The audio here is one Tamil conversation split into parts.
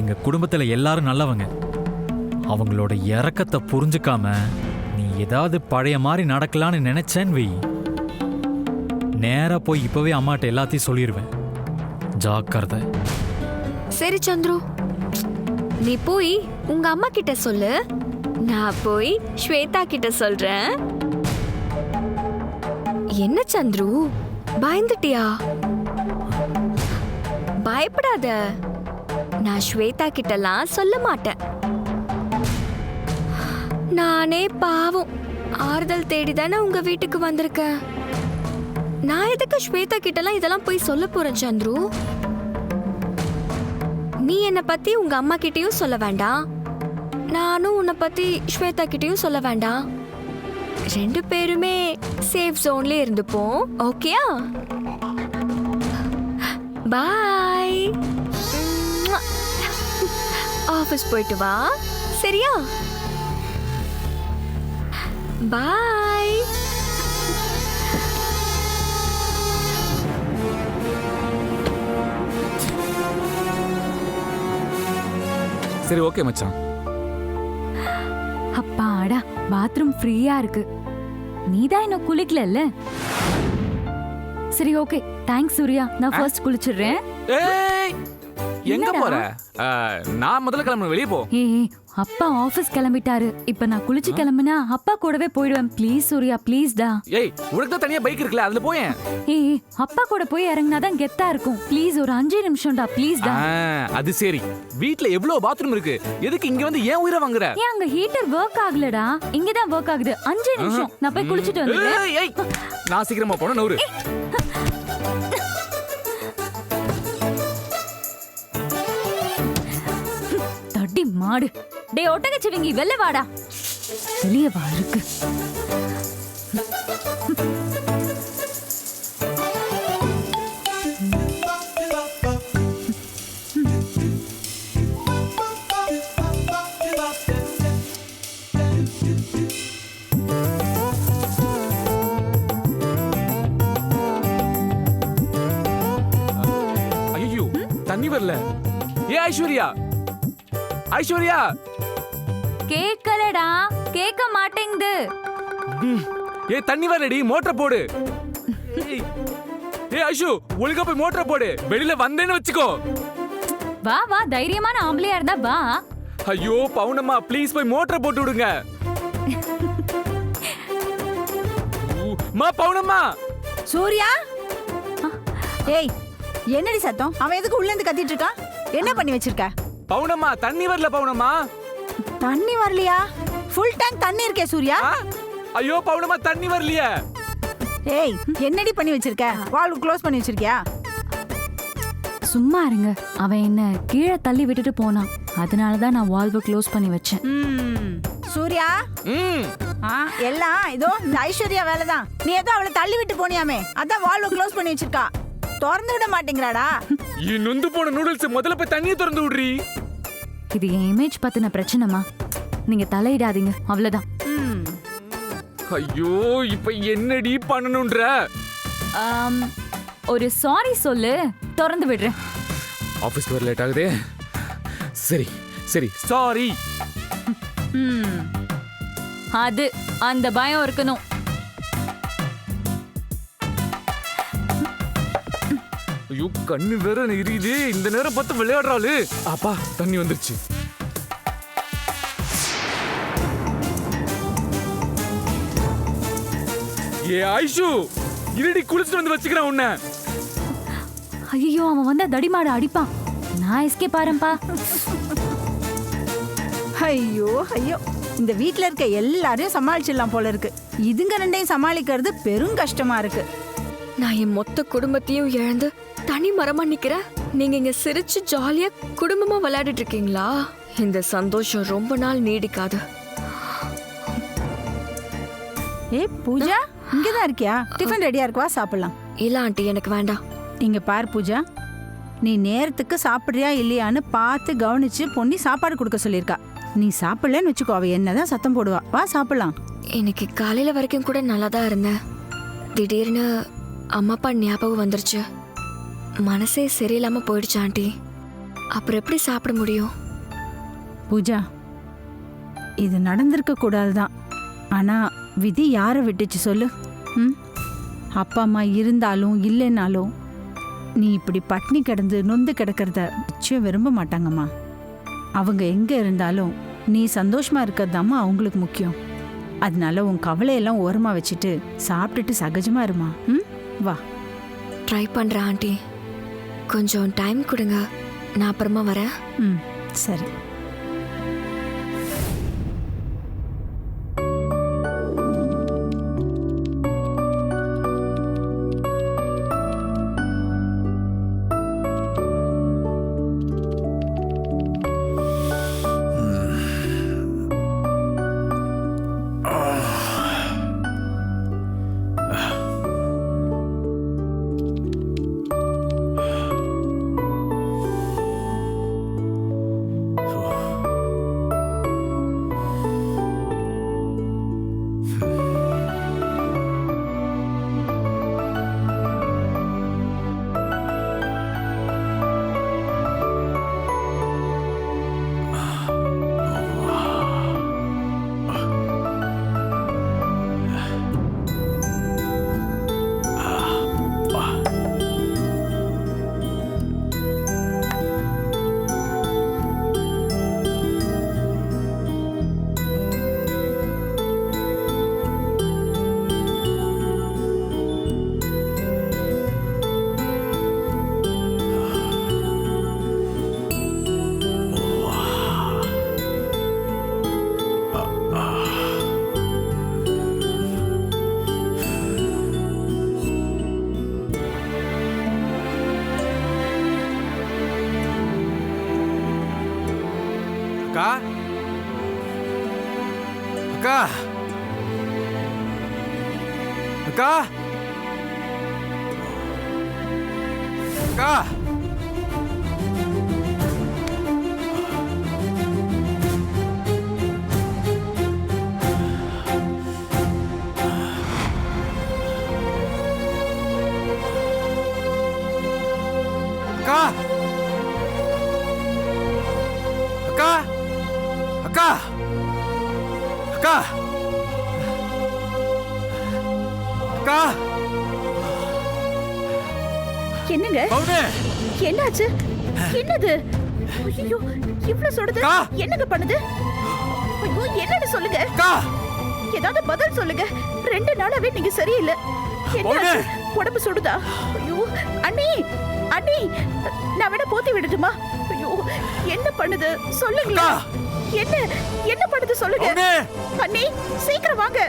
எங்க குடும்பத்துல எல்லாரும் நல்லவங்க. அவங்களோட இறக்கத்தை புரிஞ்சுக்காம நீ ஏதாவது பழைய மாதிரி நடக்கலான்னு நினைச்சேன் வை. நேரா போய் இப்பவே அம்மாட்ட எல்லாத்தையும் சொல்லிடுவேன் ஜாக்கிரதை. சரி சந்துரு. நீ போய் உங்க அம்மா கிட்ட சொல்லு. நான் போய் ஸ்வேதா கிட்ட சொல்றேன். என்ன சந்துரு? பயந்துட்டியா? பயப்படாத. நான் ஸ்வேதா கிட்டலாம் சொல்ல மாட்டேன். நானே பாவம். ஆறுதல் தேடி தானே உங்க வீட்டுக்கு வந்திருக்கேன். நான் எதுக்கு ஸ்வேதா கிட்டலாம் இதெல்லாம் போய் சொல்ல போறேன் சந்துரு? நீ என்னை பத்தி உங்க அம்மா கிட்டயும் சொல்ல வேண்டாம். நானும் உன்னை பத்தி ஸ்வேதா கிட்டயும் சொல்ல வேண்டாம். ரெண்டு பேருமே சேஃப் ஜோன்ல இருந்துப்போம். ஓகேயா பாய் ஆஃபீஸ் போயிட்டு வா. சரியா? பாய் சரி ஓகே மச்சான். அப்பாடா பாத்ரூம் ஃப்ரீயா இருக்கு. நீதான் இன்னும் குளிக்கலல்ல? சரி ஓகே தேங்க்ஸ் சூர்யா. நான் ஃபர்ஸ்ட் குளிச்சிடுறேன். ஏய் எங்க? போற? நான் முதல்ல கிளம்பணும் வெளியே போ. ஏய் அப்பா ஆபீஸ் கிளம்பிட்டாரு. இப்ப நான் குளிச்சு கிளம்புனா அப்பா கூடவே போயிடுவேன். ப்ளீஸ் சூர்யா ப்ளீஸ் டா. ஏய் உனக்கு தான் தனியா பைக் இருக்குல்ல அதுல போயேன். ஏய் அப்பா கூட போய் இறங்குனாதான் கெத்தா இருக்கும். ப்ளீஸ் ஒரு அஞ்சு நிமிஷம்டா ப்ளீஸ் டா. அது சரி. வீட்ல எவ்வளவு பாத்ரூம் இருக்கு? எதுக்கு இங்க வந்து ஏன் உயிரை வாங்குற? ஏன் அங்க ஹீட்டர் ஒர்க் ஆகலடா. இங்கதான் ஒர்க் ஆகுது. அஞ்சு நிமிஷம். நான் போய் குளிச்சிட்டு வந்துடுறேன். நான் சீக்கிரமா போன நூறு. மாடு. டே ஒட்டகச்சிவிங்கி வெளில வாடா. வெளியே வா இருக்கு. ஐஸ்வர்யா! கேக்கலடா கேட்க மாட்டேங்குது. ம். ஏ தண்ணி வரலடி மோட்டர் போடு. ஏய். ஏ ஐஷு ஒழுங்கா போய் மோட்டர் போடு. வெளியில வந்தேன்னு வச்சுக்கோ. வா வா தைரியமான ஆம்பளையா இருந்தா வா. ஐயோ பவுனம்மா ப்ளீஸ் போய் மோட்டர் போட்டு விடுங்க. மா பவுனம்மா! சூர்யா! ஏய் என்னடி சத்தம்? அவன் எதுக்கு உள்ள இருந்து கத்திட்டு இருக்கான்? என்ன பண்ணி வச்சிருக்க? பவுனம்மா தண்ணி வரல பவுனம்மா? தண்ணி வரலையா? ஃபுல் டேங்க் தண்ணி இருக்கே சூர்யா? ஐயோ பவுனம்மா தண்ணி வரலையே. ஏய் என்னடி பண்ணி வச்சிருக்க? வால்வு க்ளோஸ் பண்ணி வச்சிருக்கியா? சும்மா இருங்க. அவன் என்ன கீழே தள்ளி விட்டுட்டு போனான். அதனால தான் நான் வால்வை க்ளோஸ் பண்ணி வச்சேன். ம். சூர்யா? எல்லாம் இதோ இந்த ஐஸ்வர்யா வேலை தான் நீ ஏதோ அவளை தள்ளி விட்டு போனியாமே. அதான் வால்வு க்ளோஸ் பண்ணி வச்சிருக்கா. திறந்து விட மாட்டேங்கிறாடா. இ நொந்து போன நூடுல்ஸ் முதல்ல போய் தண்ணியை திறந்து விடுறி. இது என் இமேஜ் பத்தின பிரச்சனைமா நீங்க தலையிடாதீங்க. அவ்வளவுதான். ம். ஐயோ இப்ப என்னடி பண்ணணும்ன்ற ஆம், ஒரு சாரி சொல்லு திறந்து விடுறேன். ஆபீஸ்க்கு வர லேட் ஆகுதே. சரி சரி சாரி ம். அது அந்த பயம் இருக்கணும். ஐயோ கண்ணு வேற எரியுது. இந்த நேரம் பார்த்து விளையாடுறாளு. அப்பா தண்ணி வந்துருச்சு. ஏ ஐஷு இருடி குளிச்சுட்டு வந்து வச்சுக்கிறேன் உன்னை. ஐயோ அவன் வந்தா தடிமாடு அடிப்பான். நான் எஸ்கேப் ஆறேன்ப்பா. ஐயோ ஐயோ. இந்த வீட்ல இருக்க எல்லாரையும் சமாளிச்சிடலாம் போல இருக்கு. இதுங்க ரெண்டையும் சமாளிக்கிறது பெரும் கஷ்டமா இருக்கு. நான் என் மொத்த குடும்பத்தையும் இழந்து தனி மரமா நிக்கிறேன் நீங்க இங்க சிரிச்சு ஜாலியா குடும்பமா விளையாடிட்டு இருக்கீங்களா? இந்த சந்தோஷம் ரொம்ப நாள் நீடிக்காது. ஏ பூஜா இங்கதான் இருக்கியா? டிஃபன் ரெடியா இருக்குவா? சாப்பிடலாம். இல்ல ஆண்டி எனக்கு வேண்டாம். இங்க பார் பூஜா. நீ நேரத்துக்கு சாப்பிடுறியா இல்லையான்னு பார்த்து கவனிச்சு பொண்ணி சாப்பாடு கொடுக்க சொல்லியிருக்கா. நீ சாப்பிடலன்னு வச்சுக்கோ அவ என்னதான் சத்தம் போடுவா. வா சாப்பிடலாம். இன்னைக்கு காலையில வரைக்கும் கூட நல்லா தான் இருந்தேன். திடீர்னு அம்மா அப்பா ஞாபகம் வந்துருச்சு. மனசே சரியில்லாம போயிடுச்சு ஆண்டி. அப்புறம் எப்படி சாப்பிட முடியும்? பூஜா இது நடந்திருக்க கூடாதுதான். ஆனா விதி யாரை விட்டுச்சு சொல்லு? ம்? அப்பா அம்மா இருந்தாலும் இல்லைனாலும் நீ இப்படி பட்னி கிடந்து நொந்து கிடக்கிறத நிச்சயம் விரும்ப மாட்டாங்கம்மா. அவங்க எங்க இருந்தாலும் நீ சந்தோஷமா இருக்கிறதாம்மா அவங்களுக்கு முக்கியம். அதனால உன் கவலையெல்லாம் ஓரமா வச்சுட்டு சாப்பிட்டுட்டு சகஜமா இருமா. ம்? வா. ட்ரை பண்ணுறேன் ஆண்டி. கொஞ்சம் டைம் கொடுங்க. நான் அப்புறமா வரேன். ம் சரி. அக்கா. அக்கா. அக்கா. அக்கா. அக்கா. என்னங்க? என்னாச்சு? என்னது? ஐயோ இவ்ளோ அக்கா! என்னங்க பண்ணுது? ஐயோ என்னன்னு சொல்லுங்க. அக்கா. ஏதாவது பதில் சொல்லுங்க. ரெண்டு நாளாவே நீங்க சரியில்லை. என்னாச்சு? உடம்பு சுடுதா? ஐயோ அண்ணி அண்ணி. போத்தி விடட்டுமா? ஐயோ என்ன பண்ணுது? சொல்லுங்களா! என்ன என்ன பண்ணுது சொல்லுங்க. பவுனு அண்ணி சீக்கிரம் வாங்க.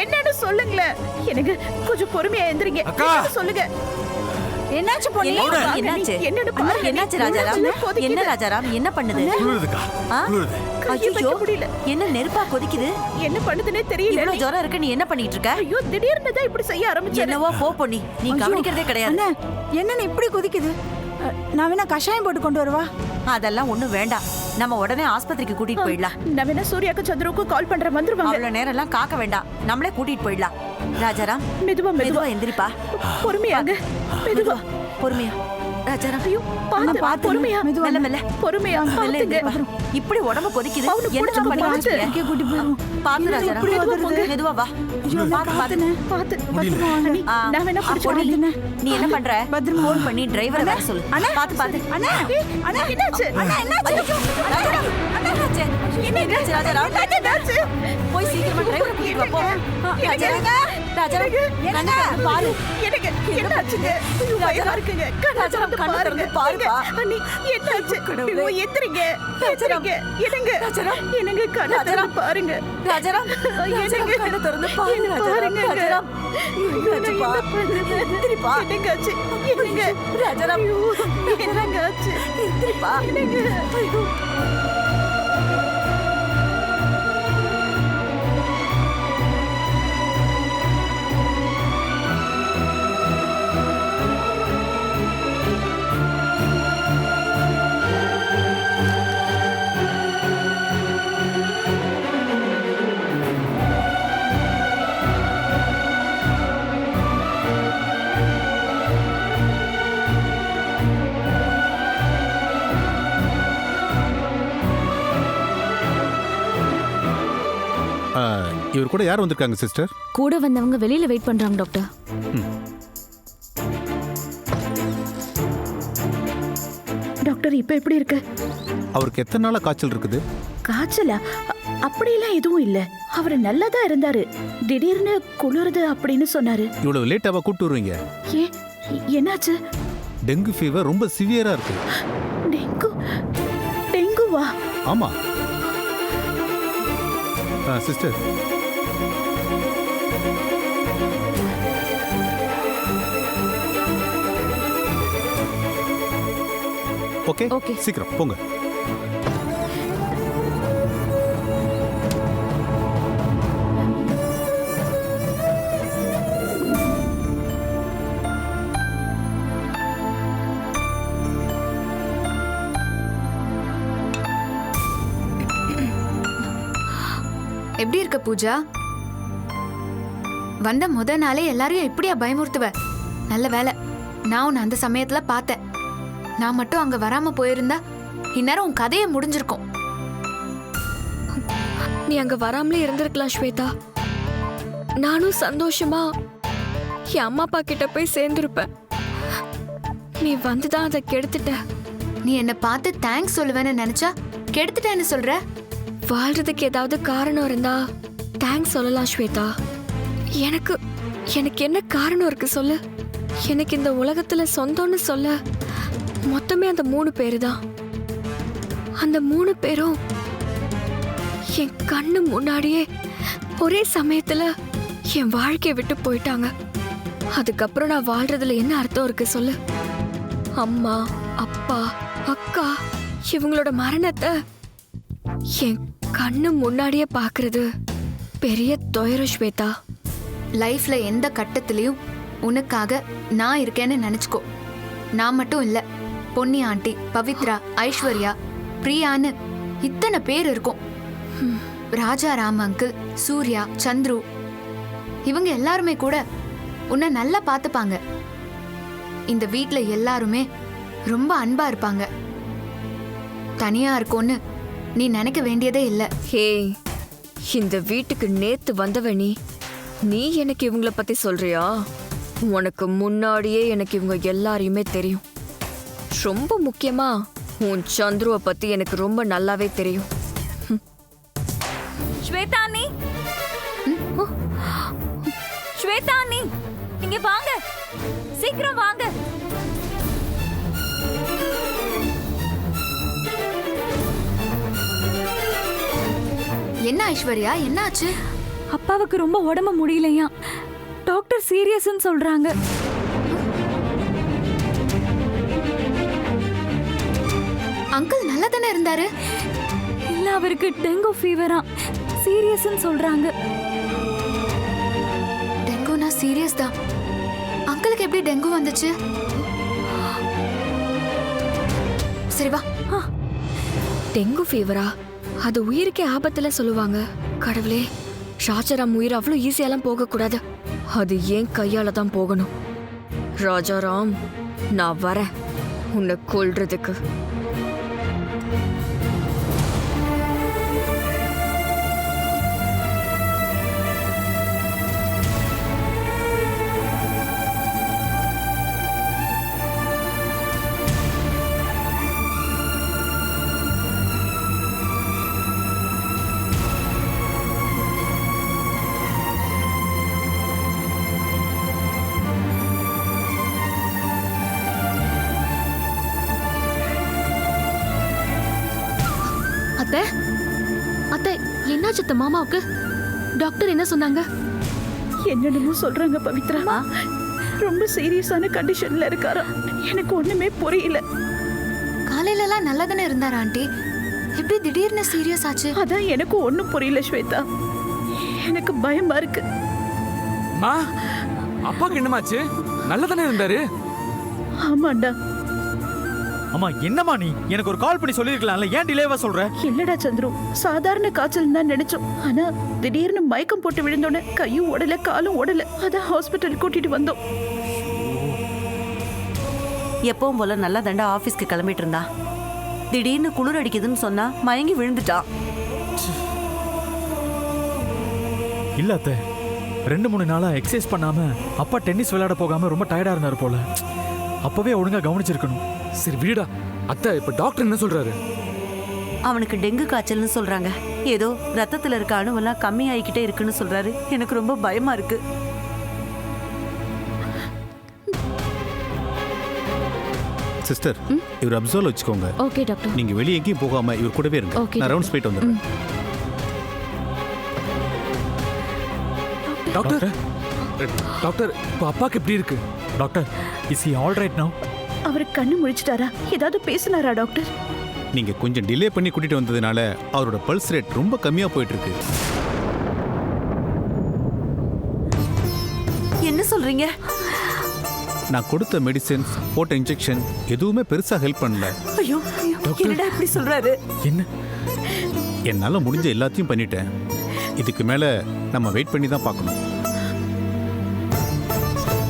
என்னன்னு சொல்லுங்களேன் எனக்கு கொஞ்சம் பொறுமையா எந்திரிங்க. சொல்லுங்க. என்னாச்சு பொண்ணு என்னாச்சு. என்னன்னு பாருங்க. என்னாச்சு ராஜாராம்? கொதிக்குது. என்ன ராஜாராம்? என்ன பண்ணுது? குளிருதுக்கா? குளிருது. ஐயோ முடியல. என்ன நெருப்பா கொதிக்குது? என்ன பண்ணுதுன்னே தெரியல. இவ்வளவு இருக்கு நீ என்ன பண்ணிட்டு இருக்க? ஐயோ திடீர்னு தான் இப்படி செய்ய ஆரம்பிச்சேன் என்னவோ போ பொண்ணி நீ கவனிக்கிறதே கிடையாது. என்னன்னு இப்படி கொதிக்குது? நான் வேணா கஷாயம் போட்டு கொண்டு வரவா? அதெல்லாம் ஒண்ணும் வேண்டாம். நம்ம உடனே ஆஸ்பத்திரிக்கு கூட்டிட்டு போயிடலாம். நான் வேணா சூர்யாக்கு சந்திரவுக்கும் கால் பண்றேன் வந்துருவாங்க. அவ்வளவு நேரம் எல்லாம் காக்க வேண்டாம். நம்மளே கூட்டிட்டு போயிடலாம். ராஜாராம் மெதுவா மெதுவா. எந்திரிப்பா. பொறுமையாங்க மெதுவா. பொறுமையா. ராஜாராம் ஐயோ பாத்து பாத்து, பொறுமையா. மெல்ல மெல்ல பொறுமையா பாத்துங்க. இப்படி உடம்பு கொதிக்குது என்ன பண்ணி பாத்து. வச்சிருக்க? கூட்டி போயிருவோம் பாத்து ராஜாராம் மெதுவா? போங்க. மெதுவா வா பாத்து பாத்து பாத்து. அண்ணி, ஆ, நான் வேணா பொண்ணு, பிடிச்சு நீ என்ன பண்ற பத்திரமா. போன் பண்ணி டிரைவரை வர சொல்லு அண்ணா. பாத்து பாத்து அண்ணா அண்ணா என்னாச்சு ஐயோ, ராஜாராம், என்னாச்சு? என்னாச்சு, ராஜாராம்? என்னாச்சு போய் சீக்கிரமா டிரைவரை கூட்டிட்டு வா, போ. ராஜா என்ன? பாரு. எனக்கு என்ன? ஆச்சுங்க பயமா இருக்குங்க ராஜா கண்ணு திறந்து பாருங்க. அண்ணி என்ன ஆச்சு ஐயோ எந்திரிங்க. எந்திரிங்க. என்னங்க? ராஜாராம். என்னங்க கண்ணு திறந்து பாருங்க. ராஜாராம் என்னங்க? கண்ணு திறந்து பாருங்க பாருங்க ராஜாராம். என்னப்பா எந்திரிப்பா. என்னங்க ஆச்சு? என்னங்க? ராஜாராம். என்னங்க ஆச்சு? எந்திரிப்பா. என்னங்க? ஐயோ. இவர் கூட யார் வந்திருக்காங்க சிஸ்டர்? கூட வந்தவங்க வெளியில வெயிட் பண்றாங்க டாக்டர். டாக்டர் இப்ப எப்படி இருக்கு? அவருக்கு எத்தனை நாளா காய்ச்சல் இருக்குது? காய்ச்சலா? அ- அப்படியெல்லாம் எதுவும் இல்ல. அவர் நல்லா தான் இருந்தாரு. திடீர்னு குளிருது அப்படின்னு சொன்னாரு. இவ்வளவு லேட்டாவா கூட்டு வருவீங்க? ஏன் எ- என்னாச்சு? டெங்கு ஃபீவர் ரொம்ப சிவியரா இருக்கு. டெங்கு? டெங்குவா? ஆமா. சிஸ்டர். Okay Okay. சீக்கிரம் போங்க எப்படி இருக்க பூஜா? வந்த முத நாளே எல்லாரையும் எப்படியா பயமுறுத்துவ? நல்ல வேலை நான் உன்னை அந்த சமயத்துல பார்த்தேன். நான் மட்டும் அங்க வராம போயிருந்தா இந்நேரம் உன் கதையே முடிஞ்சிருக்கும். நீ அங்க வராமலே இருந்திருக்கலாம் ஸ்வேதா. நானும் சந்தோஷமா என் அம்மா அப்பா கிட்ட போய் சேர்ந்திருப்பேன். நீ வந்துதான் அதை கெடுத்துட்ட. நீ என்ன பார்த்து தேங்க்ஸ் சொல்லுவேன்னு நினைச்சா கெடுத்துட்டேன்னு சொல்ற? வாழ்றதுக்கு ஏதாவது காரணம் இருந்தா தேங்க்ஸ் சொல்லலாம் ஸ்வேதா. எனக்கு எனக்கு என்ன காரணம் இருக்கு சொல்லு? எனக்கு இந்த உலகத்துல சொந்தம்னு சொல்ல மொத்தமே அந்த மூணு பேரு தான் அந்த மூணு பேரும் என் கண்ணு முன்னாடியே ஒரே சமயத்துல என் வாழ்க்கையை விட்டு போயிட்டாங்க. அதுக்கப்புறம் நான் வாழ்றதுல என்ன அர்த்தம் இருக்கு சொல்லு? அம்மா அப்பா அக்கா இவங்களோட மரணத்தை என் கண்ணு முன்னாடியே பாக்குறது பெரிய துயரம் ஸ்வேதா. லைஃப்ல எந்த கட்டத்திலையும் உனக்காக நான் இருக்கேன்னு நினைச்சுக்கோ. நான் மட்டும் இல்லை. பொன்னி ஆண்டி பவித்ரா ஐஸ்வர்யா பிரியான்னு இத்தனை பேர் இருக்கும். ராஜா ராம் அங்கிள் சூர்யா சந்துரு இவங்க எல்லாருமே கூட உன்னை நல்லா பார்த்துப்பாங்க. இந்த வீட்டில் எல்லாருமே ரொம்ப அன்பா இருப்பாங்க. தனியா இருக்கோன்னு நீ நினைக்க வேண்டியதே இல்லை. ஹே இந்த வீட்டுக்கு நேத்து வந்தவனி நீ நீ எனக்கு இவங்கள பத்தி சொல்றியா? உனக்கு முன்னாடியே எனக்கு இவங்க எல்லாரையுமே தெரியும். ரொம்ப முக்கியமா? உன் சந்துருவை பத்தி எனக்கு ரொம்ப நல்லாவே தெரியும். ஸ்வேதா நீ ஸ்வேதா நீ இங்க வாங்க. சீக்கிரம் வாங்க. என்ன ஐஸ்வர்யா என்னாச்சு? அப்பாவுக்கு ரொம்ப உடம்பு முடியலையா? டாக்டர் சீரியஸ்னு சொல்றாங்க. அங்கிள் நல்லா தானே இருந்தாரு? இல்ல அவருக்கு டெங்கு ஃபீவரா சீரியஸ்னு சொல்றாங்க. டெங்குனா சீரியஸ் தான். அங்கிளுக்கு எப்படி டெங்கு வந்துச்சு? சரி வா. டெங்கு ஃபீவரா அது உயிருக்கே ஆபத்துல சொல்லுவாங்க. கடவுளே ராஜாராம் உயிர் அவ்வளோ ஈஸியாலாம் போகக்கூடாது. அது ஏன் கையால தான் போகணும்? ராஜாராம் நான் வரேன். உன்னை கொல்றதுக்கு. அத்தை மாமாவுக்கு டாக்டர் என்ன சொன்னாங்க? என்னென்னமோ சொல்றாங்க பவித்ரா. ரொம்ப சீரியஸான கண்டிஷன்ல இருக்காராம் எனக்கு ஒண்ணுமே புரியல. காலையில எல்லாம் நல்லா தானே இருந்தாரு ஆண்டி? எப்படி திடீர்னு சீரியஸ் ஆச்சு? அதான் எனக்கு ஒண்ணும் புரியல ஸ்வேதா. எனக்கு பயமா இருக்கு. மா அப்பாக்கு என்னமாச்சு? நல்லா தானே இருந்தாரு? ஆமாண்டா. அம்மா என்னம்மா நீ? எனக்கு ஒரு கால் பண்ணி சொல்லிருக்கலாம்ல ஏன் டிலேவா சொல்ற? இல்லடா சந்துரு சாதாரண காய்ச்சல் தான் நினைச்சோம். ஆனா திடீர்னு மயக்கம் போட்டு விழுந்தோட கையும் உடல காலும் உடல அதான் ஹாஸ்பிட்டல் கூட்டிட்டு வந்தோம். எப்பவும் போல நல்லா தண்டா ஆபீஸ்க்கு கிளம்பிட்டு இருந்தா. திடீர்னு குளிர் அடிக்குதுன்னு சொன்னா மயங்கி விழுந்துட்டா இல்ல அத்தை. ரெண்டு மூணு நாளா எக்ஸசைஸ் பண்ணாம அப்பா டென்னிஸ் விளையாட போகாம ரொம்ப டயர்டா இருந்தாரு போல. அப்பவே ஒழுங்கா கவனிச்சிருக்கணும். சரி விடுடா. அத்தை இப்ப டாக்டர் என்ன சொல்றாரு? அவனுக்கு டெங்கு காய்ச்சல்னு சொல்றாங்க. ஏதோ ரத்தத்துல இருக்க அணுவெல்லாம் கம்மி ஆகிக்கிட்டே இருக்குன்னு சொல்றாரு. எனக்கு ரொம்ப பயமா இருக்கு. சிஸ்டர் இவர் அப்சர்வ் வச்சுக்கோங்க. ஓகே டாக்டர் நீங்க வெளியே எங்கேயும் போகாம இவர் கூடவே இருங்க. நான் ரவுண்ட்ஸ் போயிட்டு வந்துடுறேன். டாக்டர் டாக்டர் இப்ப அப்பாக்கு எப்படி இருக்கு? Doctor is he all right now அவரு கண்ணு முழிச்சிட்டாரா? ஏதாவது பேசினாரா டாக்டர்? நீங்க கொஞ்சம் டிலே பண்ணி கூட்டிட்டு வந்ததுனால அவரோட பல்ஸ் ரேட் ரொம்ப கம்மியா போயிட்டு இருக்கு என்ன சொல்றீங்க? நான் கொடுத்த மெடிசின்ஸ் போட்ட இன்ஜெக்ஷன் எதுவுமே பெருசா ஹெல்ப் பண்ணல. ஐயோ ஐயோ, என்னடா இப்படி சொல்றாரு? என்ன? என்னால முடிஞ்ச எல்லாத்தையும் பண்ணிட்டேன். இதுக்கு மேல நம்ம வெயிட் பண்ணி தான் பார்க்கணும்.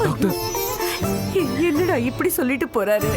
டாக்டர். இப்படி சொல்லிட்டு போறாரு.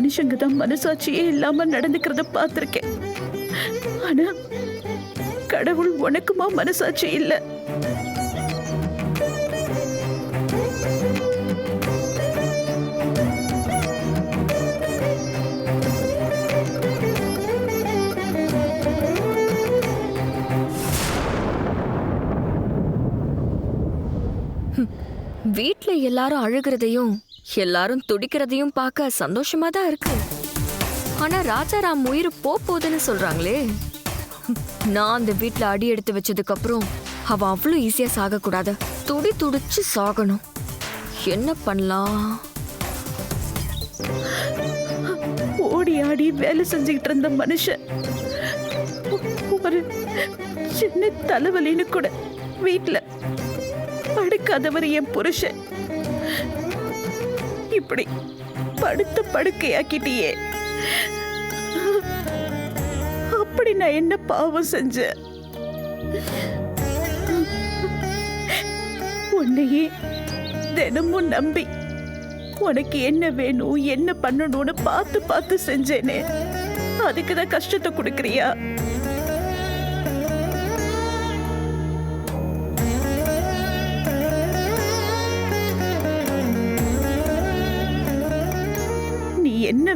மனுஷங்க தான் மனசாட்சியே இல்லாம நடந்துக்கிறத பார்த்துருக்கேன். ஆனா கடவுள் உனக்குமா மனசாட்சி இல்லை? வீட்டில் எல்லாரும் அழுகிறதையும் எல்லாரும் துடிக்கிறதையும் பார்க்க சந்தோஷமா தான் இருக்கு. ஆனா ராஜாராம் உயிர் போ போகுதுன்னு சொல்றாங்களே. நான் அந்த வீட்ல அடி எடுத்து வச்சதுக்கு அப்புறம் அவ அவ்வளோ ஈஸியா சாக கூடாது துடி துடிச்சு சாகணும். என்ன பண்ணலாம்? ஓடி ஆடி வேலை செஞ்சுக்கிட்டு இருந்த மனுஷன். ஒரு சின்ன தலைவலின்னு கூட வீட்டில் படுக்காதவர் என் புருஷன். இப்படி படுத்த படுக்கையாக்கிட்டியே. அப்படி நான் என்ன பாவம் செஞ்சேன்? உன்னையே தினமும் நம்பி உனக்கு என்ன வேணும் என்ன பண்ணணும்னு பார்த்து பார்த்து செஞ்சேனே. அதுக்கு தான் கஷ்டத்தை கொடுக்குறியா?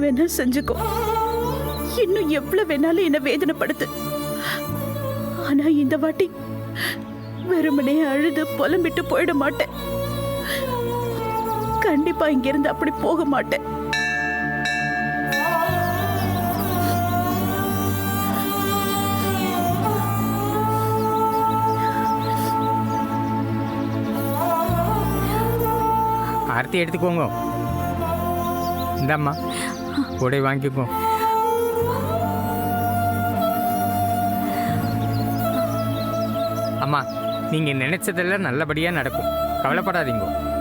வேணா செஞ்சுக்கோ. இன்னும் எவ்வளவு வேணாலும் என்ன வேதனைப்படுத்து. ஆனா இந்த வாட்டி வெறுமனே அழுது புலம்பிட்டு போயிட மாட்டேன். கண்டிப்பா இங்கிருந்து அப்படி போக மாட்டேன். ஆர்த்தி எடுத்துக்கோங்க. இந்தாம்மா. உடை வாங்கிக்கோ. அம்மா நீங்கள் நினச்சதெல்லாம் நல்லபடியாக நடக்கும். கவலைப்படாதீங்க.